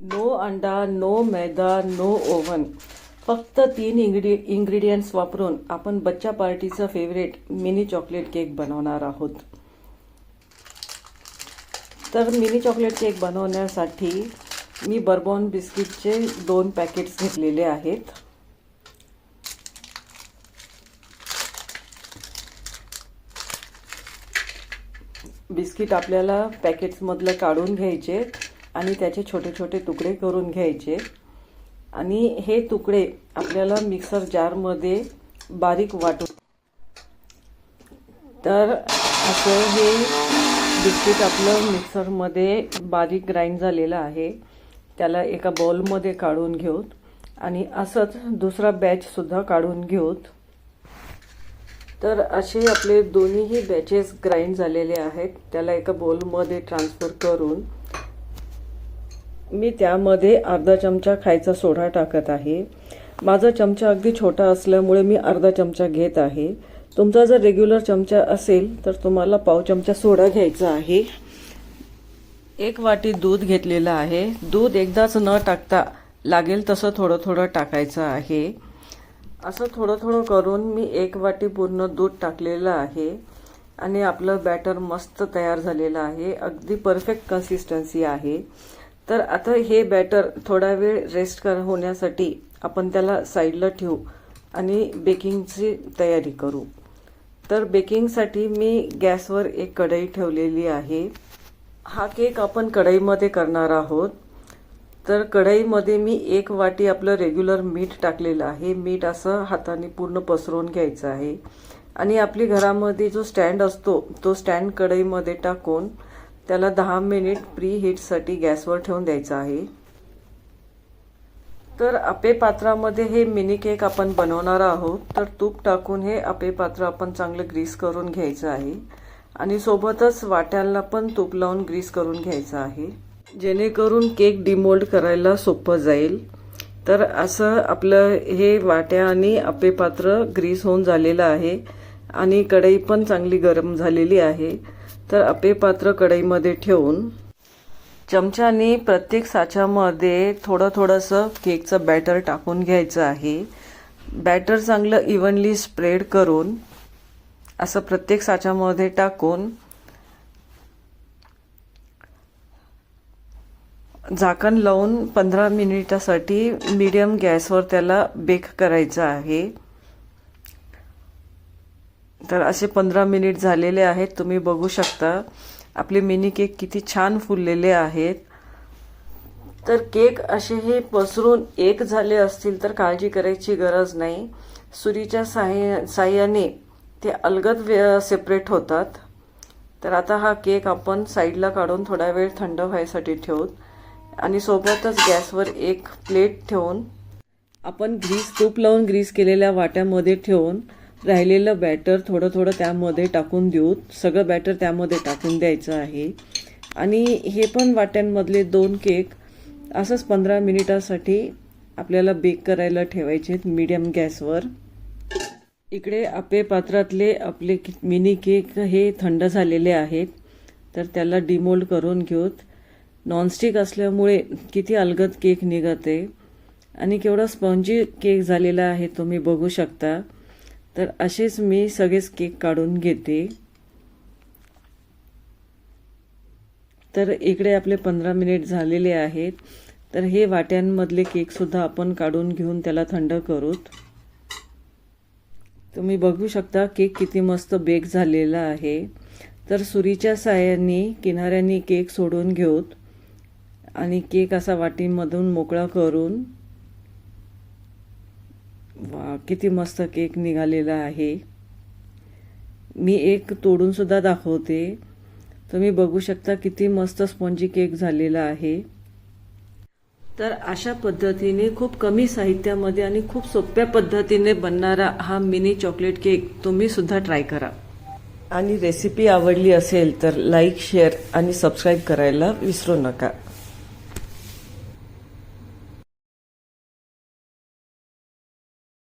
No अंडा no मैदा no oven फक्त तीन इंग्री इंग्रेडियंट्स वापरून आपण बच्चा पार्टीचा फेवरेट मिनी चॉकलेट केक बनवणार आहोत. तर मिनी चॉकलेट केक बनवण्यासाठी मी बर्बॉन बिस्किटचे दोन पॅकेट्स घेतलेले आहेत. बिस्किट आपल्याला पॅकेट्समधलं काढून घ्यायचे आणि त्याचे छोटे छोटे तुकडे करून घ्यायचे. आणि हे तुकडे आपल्याला मिक्सर जारमध्ये बारीक वाटू तर असं हे बिस्किट आपलं मिक्सरमध्ये बारीक ग्राइंड झालेलं आहे. त्याला एका बॉलमध्ये काढून घेऊत आणि असंच दुसरा बॅचसुद्धा काढून घेऊत तर असे आपले दोन्हीही बॅचेस ग्राइंड झालेले आहेत. त्याला एका बॉलमध्ये ट्रान्सफर करून मी त्यामध्ये अर्धा चमचा खायचा सोडा टाकत आहे. माझा चमचा अगदी छोटा असल्यामुळे मी अर्धा चमचा घेत आहे. तुमचा जर रेग्युलर चमचा असेल तर तुम्हाला पाव चमचा सोडा घ्यायचा आहे. एक वाटी दूध घेतलेलं आहे. दूध एकदाच न टाकता लागेल तसं थोडं थोडं टाकायचं आहे. असं थोडं थोडं करून मी एक वाटी पूर्ण दूध टाकलेलं आहे. आणि आपलं बॅटर मस्त तयार झालेलं आहे. अगदी परफेक्ट कन्सिस्टन्सी आहे. तर आता हे बॅटर थोडा वेळ रेस्ट कर होण्यासाठी आपण त्याला साईडला ठेवू आणि बेकिंगची तयारी करू. तर बेकिंगसाठी मी गॅसवर एक कढई ठेवलेली आहे. हा केक आपण कढईमध्ये करणार आहोत. तर कढईमध्ये मी एक वाटी आपलं रेग्युलर मीठ टाकलेलं आहे. मीठ असं हाताने पूर्ण पसरवून घ्यायचं आहे. आणि आपली घरामध्ये जो स्टँड असतो तो स्टँड कढईमध्ये टाकून त्याला दहा मिनिट प्री हीटसाठी गॅसवर ठेवून द्यायचं आहे. तर आपे पात्रामध्ये हे मिनी केक आपण बनवणार आहोत. तर तूप टाकून हे आपे पात्र आपण चांगलं ग्रीस करून घ्यायचं आहे. आणि सोबतच वाट्याला पण तूप लावून ग्रीस करून घ्यायचं आहे. जेणेकरून केक डिमोल्ड करायला सोपं जाईल. तर असं आपलं हे वाट्या आणि आपे पात्र ग्रीस होऊन झालेलं आहे. आणि कढई पण चांगली गरम झालेली आहे. तर आपे पात्र कढईमध्ये ठेवून चमच्याने प्रत्येक साच्यामध्ये थोडं थोडंसं केकचं बॅटर टाकून घ्यायचं आहे. बॅटर चांगलं इव्हनली स्प्रेड करून असं प्रत्येक साच्यामध्ये टाकून झाकण लावून पंधरा मिनिटासाठी मीडियम गॅसवर त्याला बेक करायचं आहे. तर असे पंधरा मिनिट झालेले आहेत तुम्ही बघू शकता. आपले मिनी केक किती छान फुललेले आहेत. तर केक असे हे पसरून एक झाले असतील तर काळजी करायची गरज नाही. सुरीच्या साह्या साह्याने ते अलगद सेपरेट होतात. तर आता हा केक आपण साईडला काढून थोडा वेळ थंड व्हायसाठी ठेवूत आणि सोबतच गॅसवर एक प्लेट ठेवून आपण ग्रीस तूप लावून ग्रीस केलेल्या वाट्यामध्ये ठेवून राहिलेलं बॅटर थोडं थोडं त्यामध्ये टाकून देऊ. सगळं बॅटर त्यामध्ये टाकून द्यायचं आहे. आणि हे पण वाट्यांमधले दोन केक असंच पंधरा मिनिटासाठी आपल्याला बेक करायला ठेवायचे आहेत मीडियम गॅसवर. इकडे आपे पात्रातले आपले मिनी केक हे थंड झालेले आहेत. तर त्याला डिमोल्ड करून घेऊत. नॉनस्टिक असल्यामुळे किती अलगद केक निघते. आणि केवढा स्पॉन्जी केक झालेला आहे तुम्ही बघू शकता. तर असेच मी सगळेच केक काढून घेते. तर इकडे आपले पंधरा मिनिट झालेले आहेत. तर हे वाट्यांमधले केकसुद्धा आपण काढून घेऊन त्याला थंड करूत. तुम्ही बघू शकता केक किती मस्त बेक झालेला आहे. तर सुरीच्या साह्याने किनाऱ्यांनी केक सोडून घेऊत. आणि केक असा वाटीमधून मोकळा करून वा किती मस्त केक निघालेला आहे. मी एक तोडूनसुद्धा दाखवते. तुम्ही बघू शकता किती मस्त स्पॉन्जी केक झालेला आहे. तर अशा पद्धतीने खूप कमी साहित्यामध्ये आणि खूप सोप्या पद्धतीने बनणारा हा मिनी चॉकलेट केक तुम्ही सुद्धा ट्राय करा. आणि रेसिपी आवडली असेल तर लाईक शेअर आणि सबस्क्राईब करायला विसरू नका.